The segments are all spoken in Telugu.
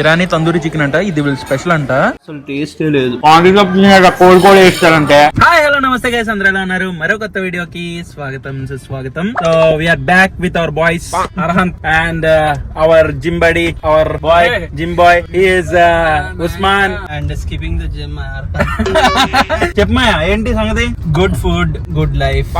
ఇరానీ తందూరి చికెన్ అంట ఇది వీళ్ళ స్పెషల్ అంట. అసలు టేస్టే లేదు. పాండిలో కోడి కూడా వేస్తారంటే. హాయ్ హలో నమస్తే గైస్ అందరూ ఎలా ఉన్నారు? మరో కొత్త వీడియోకి స్వాగతం సుస్వాగతం. So we are back with our boys Arhant and our gym buddy our boy gym boy is Usman and skipping the gym చెప్పమా ఏంటి సంగతి? Good food good life.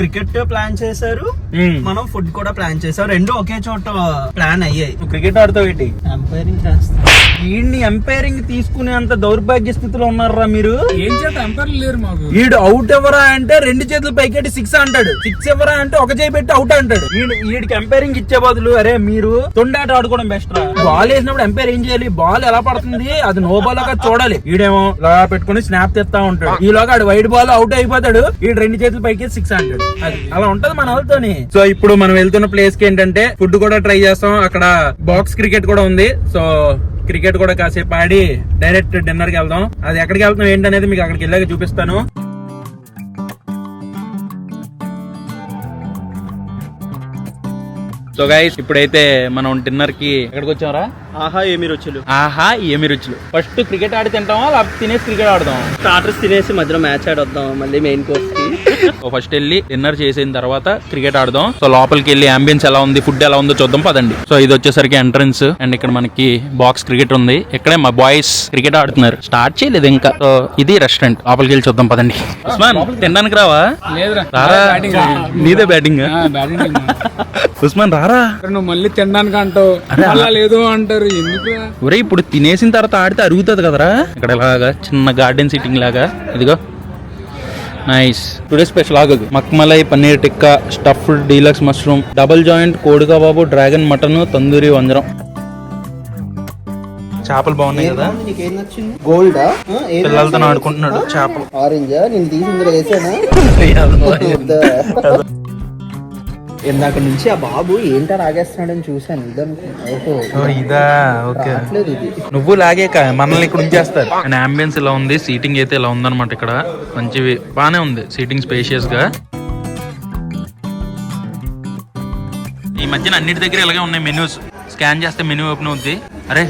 Cricket plan చేశారు. Hmm. మనం ఫుడ్ కూడా ప్లాన్ చేసాం రెండు ఒకే చోట ప్లాన్ అయ్యాయి. క్రికెట్ ఆడుతావు ఏంటి? ఎంపైరింగ్ చేస్తాం. వీడిని ఎంపైరింగ్ తీసుకునే అంత దౌర్భాగ్య స్థితిలో ఉన్నారా మీరు? ఏం చేత ఎంపైర్ లేరు మాకు. వీడు అవుట్ ఎవరా అంటే రెండు చేతులు పైకెట్టి సిక్స్ అంటాడు. సిక్స్ ఎవరా అంటే ఒక చేయి పెట్టి అవుట్ అంటాడు. వీడు వీడికి ఎంపైరింగ్ ఇచ్చే బదులు అరే మీరు తొండాట ఆడుకోవడం బెస్ట్ రా. బాల్ వేసినప్పుడు ఎంపైర్ ఏం చేయాలి? బాల్ ఎలా పడుతుంది? అది నో బాల్గా చూడాలి. వీడేమో ఇలా పెట్టుకుని స్నాప్ తెస్తా ఉంటాడు. ఈలోగా ఆడు వైడ్ బాల్ అవుట్ అయిపోతాడు. వీడు రెండు చేతులు పైకి సిక్స్ అంటాడు. అది. అలా ఉంటది మన వాళ్ళతోని. సో ఇప్పుడు మనం వెళ్తున్న ప్లేస్కి ఏంటంటే ఫుడ్ కూడా ట్రై చేస్తాం. అక్కడ బాక్స్ క్రికెట్ కూడా ఉంది. సో క్రికెట్ కూడా కాసేపు ఆడి డైరెక్ట్ డిన్నర్కి వెళ్దాం. అది ఎక్కడికి వెళ్తాం ఏంటనేది మీకు అక్కడికి వెళ్ళాక చూపిస్తాను. సో గైస్ ఇప్పుడైతే మనం డిన్నర్కి ఎక్కడికి వచ్చామరా ఆహా ఏమి రుచులు ఆహా ఏమి రుచులు ఫస్ట్ క్రికెట్ ఆడి తింటామా లేకపోతే తినేసి క్రికెట్ ఆడదాం స్టార్టర్స్ తినేసి మధ్యలో మ్యాచ్ ఆడొద్దాం మళ్ళీ మెయిన్ కోర్స్కి? ఫస్ట్ వెళ్ళి డిన్నర్ చేసిన తర్వాత క్రికెట్ ఆడదాం. సో లోపలికి వెళ్ళి అంబియన్స్ ఎలా ఉంది ఫుడ్ ఎలా ఉందో చూద్దాం పదండి. సో ఇది వచ్చేసరికి ఎంట్రన్స్ అండ్ ఇక్కడ మనకి బాక్స్ క్రికెట్ ఉంది. ఇక్కడే మా బాయ్స్ క్రికెట్ ఆడుతున్నారు. స్టార్ట్ చేయలేదు ఇంకా. సో ఇది రెస్టారెంట్ లోపలికి వెళ్ళి చూద్దాం పదండి. ఉస్మాన్ తినడానికి రావా? లేదురా. రారా? బ్యాటింగ్ నీదే బ్యాటింగ్ బ్యాటింగ్ ఉస్మాన్ రారా? నువ్వు మళ్ళీ తినడానికి అంటావు. లేదు అంటారు. ఒరే ఇప్పుడు తినేసిన తర్వాత ఆడితే అరుగుతుంది కదరా? ఇక్కడ ఇలాగా చిన్న గార్డెన్ సిట్టింగ్ లాగా. ఇదిగో. నైస్ టుడే స్పెషల్ ఆగదు makhmali paneer tikka stuffed deluxe mushroom double joint కోడి కబాబు డ్రాగన్ మటన్ తందూరి వంజరం. చేపలు బాగున్నాయి కదా? నీకేం నచ్చింది? గోల్డా? పిల్లలతో ఆడుకుంటున్నాడు చేపలు. ఆరెంజ్? నేను తీసి ఇందులో వేసానా? ఇందాక నుంచి ఆ బాబు ఏంటో రాగేస్తున్నాడని చూసాను ఇదనుకో ఓహో. ఇదా? ఓకే. ఇది. నువ్వు లాగేక మనల్ని ఇక్కడ ఉంచేస్తారు. అండ్ అంబియన్స్ ఇలా ఉంది సీటింగ్ అయితే ఇలా ఉందన్నమాట ఇక్కడ. మంచివి బానే ఉంది సీటింగ్ స్పేషియస్గా. ఈ మధ్యన అన్నిటి దగ్గర ఇలాగే ఉన్నాయి మెనూస్ స్కాన్ చేస్తే మెనూ ఓపెన్ అవుద్ది. అరే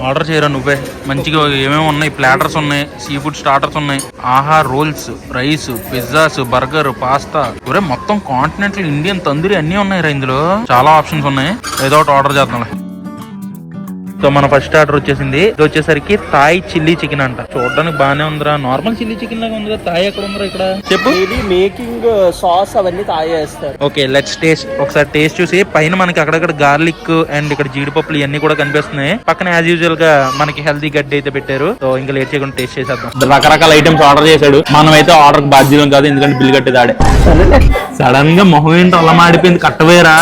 ఆర్డర్ చేయరా నువ్వే? మంచిగా ఏమేమి ఉన్నాయి? ప్లాటర్స్ ఉన్నాయి సీ ఫుడ్ స్టార్టర్స్ ఉన్నాయి. ఆహా rolls rice pizzas burger pasta. ఒరే మొత్తం కాంటినెంటల్ ఇండియన్ తందూరి అన్నీ ఉన్నాయి రా ఇందులో. చాలా ఆప్షన్స్ ఉన్నాయి. ఏదో ఒకటి ఆర్డర్ చేద్దాం సో మన ఫస్ట్ ఆర్డర్ వచ్చేసింది. ఇది వచ్చేసరికి థాయ్ చిల్లీ చికెన్ అంట. చూడడానికి బానే ఉందిరా. నార్మల్ చిల్లీ చికెన్ లాగా ఉందిరా. థాయ్ ఎక్కడ ఉందిరా ఇక్కడ? చెప్పు. ఇది మేకింగ్ సాస్ అవన్నీ తాగేస్తారు ఓకే లెట్స్ టేస్ట్ ఒకసారి టేస్ట్ చూసి. పైన మనకి అక్కడక్కడ గార్లిక్ అండ్ ఇక్కడ జీడిపప్పులు ఇవన్నీ కూడా కనిపిస్తున్నాయి. పక్కన యాజ్ యూజువల్గా మనకి హెల్తీ గడ్డి అయితే పెట్టారు. సో ఇంకా లేట్ చేయకుండా టేస్ట్ చేసేద్దాం. రకరకాల ఐటమ్స్ ఆర్డర్ చేశాడు. మనం అయితే ఆర్డర్ బాధ్యతం కాదు. ఎందుకంటే బిల్ కట్టేది ఆడే సడన్గా మొహం ఏంటో అలా మాడిపోయింది. కట్టవేరా?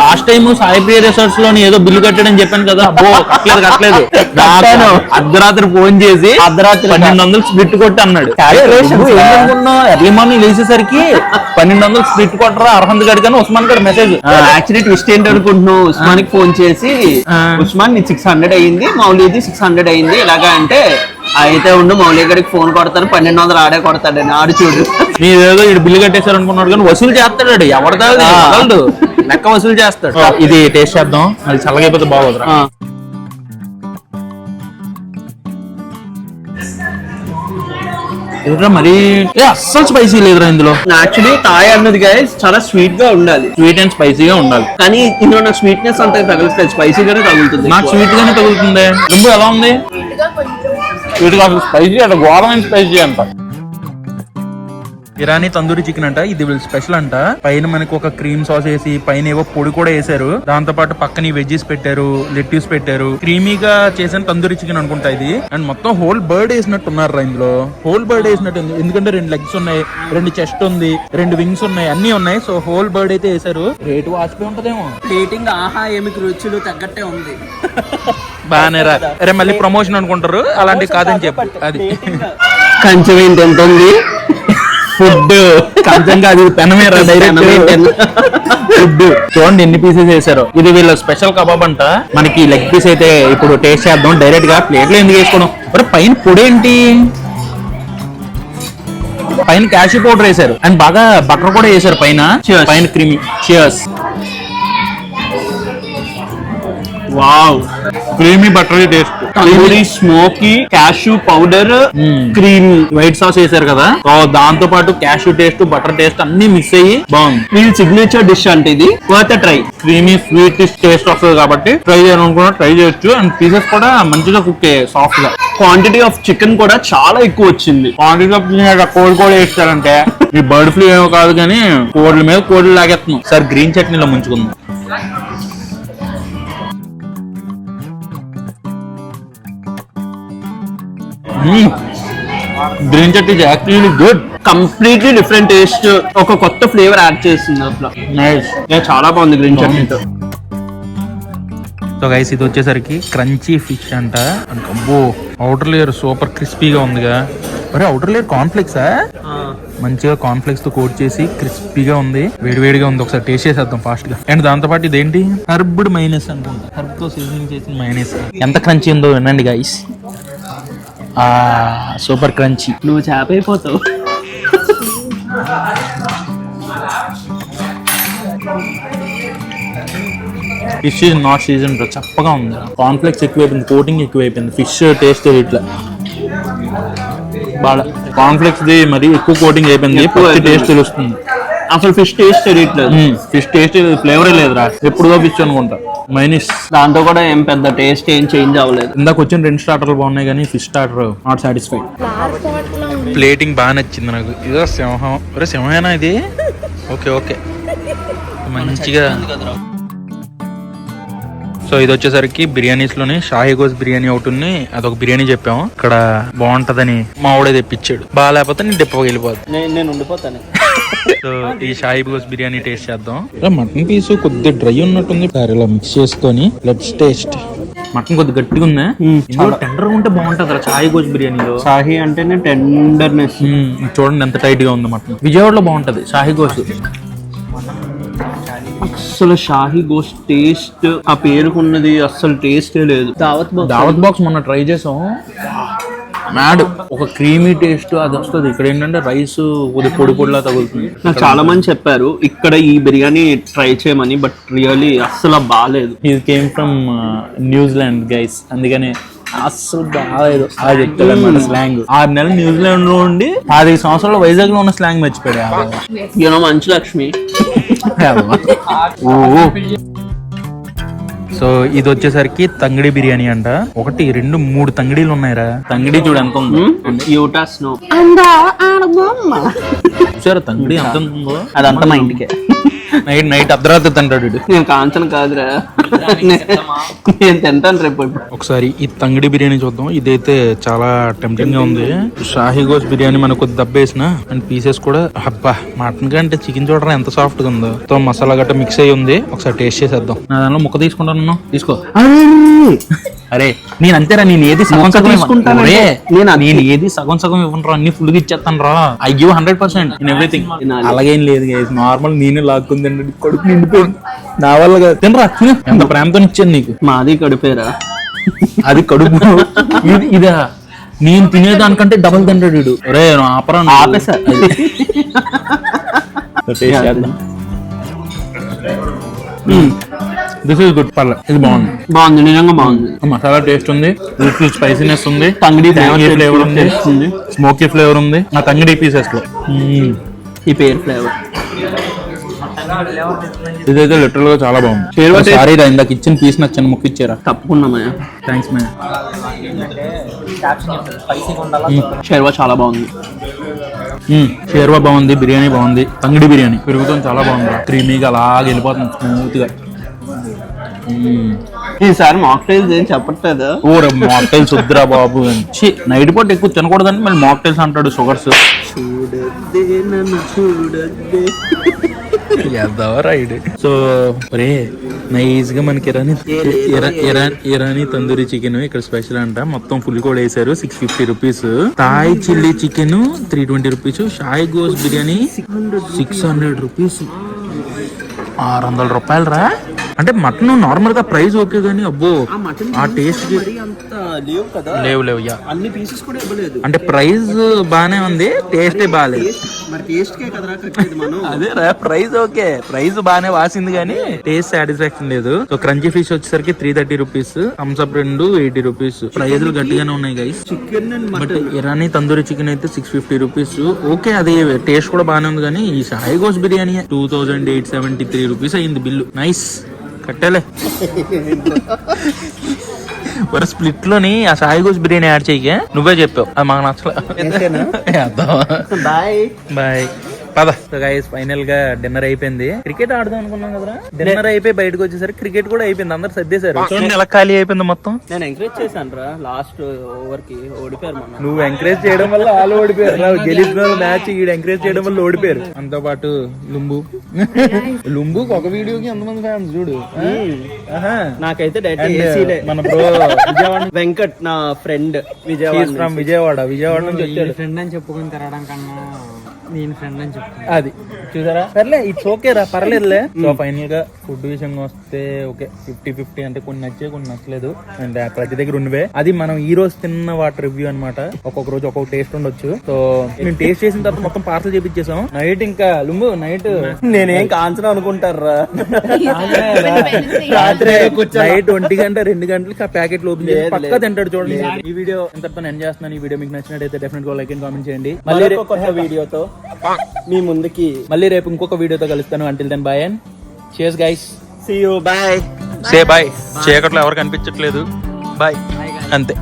లాస్ట్ టైం సాయి ప్రియ రిసార్ట్స్లోని ఏదో బిల్లు కట్టాడని చెప్పాను కదా. అబ్బో కట్టలేదు. కట్టలేదు అర్ధరాత్రి ఫోన్ చేసి అర్ధరాత్రి పన్నెండు వందలు స్ప్లిట్ కొట్టి అన్నాడు. ఎర్లీ మార్నింగ్ లేచేసరికి పన్నెండు వందలు స్ప్లిట్ కొట్టరా అర్హంత్ గడి కానీ ఉస్మాన్ గడి మెసేజ్ యాక్చువల్లీ ట్విస్ట్ ఏంటి అనుకుంటున్నావు? ఉస్మాన్కి ఫోన్ చేసి. ఉస్మాన్ నీ సిక్స్ హండ్రెడ్ అయింది మౌలీది సిక్స్ హండ్రెడ్ అయింది ఇలాగా అంటే అయితే ఉండు మౌలి గడికి ఫోన్ కొడతాను పన్నెండు వందలు ఆడే కొడతాడని ఆడు చూడు. మీరేదో ఇటు బిల్లు కట్టేశారు అనుకున్నాడు కానీ వసూలు చేస్తాడు వాడు. లెక్క వసూలు చేస్తాడు. ఇది టేస్ట్ చేద్దాం. అది చల్లగైపోతే బాగోదురా. ఆ. ఎదురా మరి అస్సలు స్పైసీ లేదురా ఇందులో. యాక్చువల్లీ తాయ్ అన్నది గైస్ చాలా స్వీట్గా ఉండాలి. స్వీట్ అండ్ స్పైసీగా ఉండాలి. కానీ ఇందులో నాకు స్వీట్నెస్ అంతా తగులుతుంది స్పైసీగానే తగులుతుంది నాకు స్వీట్ గానే తగులుతుంది. రుంబు ఎలా ఉంది? స్వీట్గా స్పైసీ అంటే ఘోరమైన స్పైసీ అంట. ఇరానీ తందూరి చికెన్ అంట ఇది వీళ్ళ స్పెషల్ అంట. పైన మనకి ఒక క్రీమ్ సాస్ వేసి పైన ఏవో పొడి కూడా వేసారు దాంతో పాటు పక్కన ఈ వెజ్జెస్ పెట్టారు లెట్యూస్ పెట్టారు. క్రీమీగా చేసిన తందూరి చికెన్ అనుకుంటా ఇది. అండ్ మొత్తం హోల్ బర్డ్ వేసినట్టు ఉన్నారు రా ఇందులో. హోల్ బర్డ్ వేసినట్టు ఉంది. ఎందుకంటే రెండు లెగ్స్ ఉన్నాయి రెండు చెస్ట్ ఉంది రెండు వింగ్స్ ఉన్నాయి అన్ని ఉన్నాయి. సో హోల్ బర్డ్ అయితే వేసారు రేటు వాచిపోయి ఉంటదేమో. ప్లేటింగ్ ఆహా ఏమి రుచులు తగ్గట్టే ఉంది. బాగానే రా. అరే మళ్ళీ ప్రమోషన్ అనుకుంటారు. అలాంటివి కాదని చెప్పు. అది. కంచెం ఏంటి ఎంత ఉంది? ఫుడ్ కంచం కాదు ఇది పెనమే రా పెనమే డైరెక్ట్ పెన. ఫుడ్ చూడండి ఎన్ని పీసెస్ వేసారు ఇది వీళ్ళ స్పెషల్ కబాబ్ అంట. మనకి లెగ్ పీస్ అయితే ఇప్పుడు టేస్ట్ చేద్దాం డైరెక్ట్గా. ప్లేట్లో ఎందుకు వేసుకోవడం? మరి పైన పొడి ఏంటి? పైన క్యాషూ పౌడర్ వేసారు అండ్ బాగా బటర్ కూడా వేసారు పైన. పైన cream cheers wow. Creamy buttery taste. Tandoori smoky cashew powder cream. White sauce వేసారు కదా. దాంతో పాటు క్యాషూ టేస్ట్ బటర్ టేస్ట్ అన్ని మిక్స్ అయ్యి బాగుంది. వీళ్ళ సిగ్నేచర్ డిష్ అంటే ఇది. Worth try creamy sweet taste వస్తుంది కాబట్టి ట్రై చేయాలనుకున్నా ట్రై చేయొచ్చు. అండ్ పీసెస్ కూడా మంచిగా కుక్ అయ్యాయి సాఫ్ట్గా. క్వాంటిటీ ఆఫ్ చికెన్ కూడా చాలా ఎక్కువ వచ్చింది. క్వాంటిటీ ఆఫ్ కోడి కూడా వేస్తారంటే. ఈ బర్డ్ ఫ్లూ ఏమో కాదు కానీ కోడ్ల మీద కోడ్లు లాగేస్తున్నాం. సార్ గ్రీన్ చట్నీలో ముంచుకుందాం. Green chutney actually good completely different taste ఒక కొత్త ఫ్లేవర్ యాడ్ చేసింది అసలు నైస్ చాలా బాగుంది గ్రీన్ చట్నీతో సో గైస్ ఇది వచ్చేసరికి క్రంచీ ఫిష్ అంట. అబ్బో అవుటర్ లేయర్ సూపర్ క్రిస్పీగా ఉందిగా. మరి అవుటర్ లేయర్ కాన్ఫ్లెక్సా మంచిగా కాన్ఫ్లెక్స్తో కోట్ చేసి క్రిస్పీగా ఉంది. వేడివేడిగా ఉంది. ఒకసారి టేస్ట్ చేసేద్దాం ఫాస్ట్గా. అండ్ దాంతో పాటు ఇదేంటి? హర్బ్డ్ మైనస్ అనుకుంటా. హర్బ్తో సీజనింగ్ చేసిన మైనస్ ఎంత క్రంచీ ఉందో వినండి గైస్ సూపర్ క్రంచీ. నువ్వు చేప అయిపోతావు ఫిష్ ఇస్ నాట్ సీజన్ చప్పగా ఉంది. కాన్ఫ్లెక్స్ ఎక్కువైపోయింది కోటింగ్ ఎక్కువైపోయింది. ఫిష్ టేస్ట్ ఇట్లా. బాగా కాన్ఫ్లెక్స్ ది మరి ఎక్కువ కోటింగ్ అయిపోయింది. టేస్ట్. తెలుస్తుంది. అసలు ఫిష్ టేస్ట్ తెలియట్లేదు. ఫిష్ టేస్ట్ ఫ్లేవరే లేదురా. ఎప్పుడుదో ఫిష్ అనుకుంటా. మైనిస్ దాంతో కూడా ఏం పెద్ద టేస్ట్ ఏం చేంజ్ అవ్వలేదు. ఇందాక వచ్చిన రెండు స్టార్టర్లు బాగున్నాయి కానీ fish starter not satisfied plating బాగా నచ్చింది నాకు. ఇదో సింహం. ఒరే సింహమేనా ఇది? Okay okay. మంచిగా. సో ఇది వచ్చేసరికి బిర్యానీస్లోని షాహీ గోస్ బిర్యానీ ఒకటి ఉంది. అదొక బిర్యానీ చెప్పాము. ఇక్కడ బాగుంటదని మా ఊడే తెప్పించాడు. బాగా లేకపోతే నేను డిప్పకి వెళ్ళిపోతాను నేను నేను ఉండిపోతాను. సో ఈ షాహీ గోస్ బిర్యానీ టేస్ట్ చేద్దాం. మటన్ పీస్ కొద్దిగా డ్రై ఉన్నట్టుంది. సరే ఇలా మిక్స్ చేసుకొని లెట్స్ టేస్ట్ మటన్ కొద్దిగా గట్టిగా ఉందా? ఇందులో టెండర్ ఉంటే బాగుంటుంది రా షాహీ గోస్ బిర్యానీలో సాహి అంటేనే టెండర్నెస్. చూడండి ఎంత టైట్గా ఉంది మటన్. విజయవాడలో బాగుంటది షాహీ గోస్ అసలు షాహీ గోస్ట్ టేస్ట్ ఆ పేరుకున్నది అస్సలు టేస్టే లేదు. దావత్ బాక్స్ దావత్ బాక్స్ మొన్న ట్రై చేసాం. మ్యాడ్. ఒక క్రీమీ టేస్ట్ అది వస్తుంది. ఇక్కడ ఏంటంటే రైస్ కొద్ది పొడి పొడిలా తగులుతుంది. నాకు చాలా మంది చెప్పారు ఇక్కడ ఈ బిర్యానీ ట్రై చేయమని బట్ రియల్లీ అస్సలు బాగాలేదు ఇది కేమ్ ఫ్రమ్ న్యూజిలాండ్ గైస్ అందుకని అస్సలు బాగాలేదు అది చెప్తాడు అనమాట స్లాంగ్. ఆరు నెలలు న్యూజిలాండ్లో ఉండి పది సంవత్సరాలు వైజాగ్లో ఉన్న స్లాంగ్ మర్చిపోయాడు. యూనో మంచు లక్ష్మి. సో ఇది వచ్చేసరికి తంగడి బిర్యానీ అంట. ఒకటి రెండు మూడు తంగడీలు ఉన్నాయిరా. తంగడి చూడు ఎంత ఉందో. యూటా స్నో. చూసారా తంగడి ఎంత ఉందో? అదంతా మా ఇంటికే. నైట్ నైట్ అర్ధరాత్రి తింటాడు. నేను కాంచను కాదురా. నేను తింటాను రేపు ఒకసారి ఈ తంగడి బిర్యానీ చూద్దాం. ఇదైతే చాలా టెంప్టింగ్గా ఉంది. షాహీ గోస్ బిర్యానీ మనకు కొద్ది దబ్బేసిన అండ్ పీసెస్ కూడా అబ్బా మటన్ కంటే చికెన్ చూడరా ఎంత సాఫ్ట్గా ఉందో. తో మసాలా గట్ట మిక్స్ అయ్యి ఉంది. ఒకసారి టేస్ట్ చేసేద్దాం. నా దానిలో ముక్క తీసుకుంటాను తీసుకో. అరే! నేను అంతేరా నేను ఏది సగం సగం తీసుకుంటానంటే ఒరే, నేను ఏది సగం సగం ఇవ్వను రా అన్ని ఫుల్గా ఇచ్చేస్తాను రా I give hundred percent in everything. అలాగేం లేదు నార్మల్ నేను లాక్కుందండి కడుపు నిండిపోయింది. నా వల్ల కాదు. తినరా తిను. ఎంత ప్రేమతో ఇచ్చాను నీకు? మాది కడిపేరా. అది కడుపు ఇది ఇదా. నేను తినేదానికంటే డబల్ తింటాడు వీడు. రే ఆపరా. ఆపేసా? దిస్ ఇస్ గుడ్ పర్లే ఇది బాగుంది. బాగుంది నిజంగా బాగుంది. మసాలా టేస్ట్ ఉంది. స్పైసీనెస్ ఉంది. తంగిడి ఫ్లేవర్ ఉంది. స్మోకీ ఫ్లేవర్ ఉంది. ఆ తంగిడి పీసెస్లో. ఈ పేరు ఫ్లేవర్ ఇదైతే లిటరల్గా చాలా బాగుంది. taste- సారీ రా ఇందాక ఇచ్చిన పీస్ నాకు చిన్న ముక్క ఇచ్చారా? తప్పకుండా మయ్య థ్యాంక్స్ మ్యామ్ షెర్వా చాలా బాగుంది. షేర్వా బాగుంది బిర్యానీ బాగుంది తంగిడి బిర్యానీ పెరుగుతో చాలా బాగుంది క్రీమీగా అలాగ వెళ్ళిపోతుంది స్మూత్గా. ఈసారి మాక్టైల్స్ ఏం చెప్పట్లేదు. ఊర మాక్టైల్స్ వద్దురా బాబు. ఛీ, నైట్ పూట ఎక్కువ తినకూడదని మళ్ళీ మాక్టైల్స్ అంటాడు షుగర్స్ చూడద్దే నన్ను చూడద్దే. రైడ్. సో ఒరే నైస్గా మనకి ఇరానీ ఇరా- ఇరా- ఇరానీ తందూరి చికెన్ ఇక్కడ స్పెషల్ అంట. మొత్తం ఫుల్ కూడా వేసారు. Six fifty rupees Thai chilli chicken three twenty rupees Shahi Gosht biryani six hundred rupees ఆరు వందల రూపాయలు రా అంటే మటన్ నార్మల్గా ప్రైస్ ఓకే గానీ అబ్బో ఆ టేస్ట్ లేవు కదా? లేవు లేవు యా. అన్ని పీసెస్ కూడా ఇవ్వలేదు. అంటే ప్రైస్ బానే ఉంది టేస్టే బాగాలేదు మరి టేస్ట్ కే కదరా కట్టేది మనం? అదే రా ప్రైస్ ఓకే. ప్రైస్ బానే వాసింది కానీ టేస్ట్ సాటిస్ఫాక్షన్ లేదు. సో క్రంచీ ఫిష్ వచ్చేసరికి three thirty rupees Thums Up రెండు ఎయిటీ రూపీస్ ప్రైజులు గట్టిగానే ఉన్నాయి guys chicken and but Irani tandoori chicken అయితే సిక్స్ ఫిఫ్టీ రూపీస్ ఓకే అది టేస్ట్ కూడా బాగానే ఉంది కానీ ఈ Sai goes biryani two thousand eight seventy three rupees అయింది బిల్లు. నైస్ కట్టలే. మరి స్ప్లిట్లోని ఆ సాయి గోస్ బిర్యానీ యాడ్ చేయకే నువ్వే చెప్పావు. అది మాకు నచ్చలే. బాయ్. బాయ్. పద. గైస్ ఫైనల్గా డిన్నర్ అయిపోయింది. క్రికెట్ ఆడదాం అనుకున్నాం కదా డిన్నర్ అయిపోయి బయటకు వచ్చేసరికి క్రికెట్ కూడా అయిపోయింది. అందరు సర్దేశారు. చూడండి ఎలా ఖాళీ అయిపోయింది మొత్తం. నేను ఎంకరేజ్ చేశాను రా. లాస్ట్ ఓవర్కి ఓడిపోయారు నువ్వు ఎంకరేజ్ చేయడం వల్ల వాళ్ళు ఓడిపోయారు. గెలిచిన మ్యాచ్ ఈడు ఎంకరేజ్ చేయడం వల్ల ఓడిపోయారు. అంతో పాటు లుంబు. లుంబుకి ఒక వీడియోకి ఎంతమంది ఫ్యాన్స్ చూడు? ఆహా. నాకైతే మన బ్రో విజయవాడ వెంకట్ నా ఫ్రెండ్ విజయవాడ ఫ్రమ్ విజయవాడ. విజయవాడ నుంచి వచ్చాడు. ఫ్రెండ్ అని చెప్పుకొని తిరగడం కన్నా నేను ఫ్రెండ్ అని చెప్తాను అది. చూసారా? సర్లే ఇట్స్ ఓకే రా పర్లేదులే. సో ఫైనల్గా ఫుడ్ విషయంగా వస్తే ఓకే ఫిఫ్టీ ఫిఫ్టీ అంటే కొన్ని నచ్చే కొన్ని నచ్చలేదు. అండ్ ప్రతి దగ్గర ఉన్నవే. అది మనం ఈ రోజు తిన్న వాటి రివ్యూ అన్నమాట. ఒక్కొక్క రోజు ఒక్కొక్క టేస్ట్ ఉండొచ్చు. సో మేము టేస్ట్ చేసిన తర్వాత మొత్తం పార్సల్ చేపించేసాం నైట్ ఇంకా లుంబు నైట్ నేనేం కాంచను అనుకుంటారా రాత్రి నైట్ ఒంటి గంట రెండు గంటలకి ఆ ప్యాకెట్ ఓపెన్ చేసి పక్కా తింటాడు చూడండి. ఈ వీడియో ఎంతతో ఎండ్ చేస్తున్నాను. ఈ వీడియో మీకు నచ్చినట్టయితే డెఫినెట్గా లైక్ అండ్ కామెంట్ చేయండి. మళ్ళీ వీడియోతో మీ ముందుకి మళ్ళీ రేపు ఇంకొక వీడియోతో కలుస్తాను. Until then bye and chase guys see you bye say bye చీకట్లో ఎవరు కనిపించట్లేదు. బాయ్ అంతే.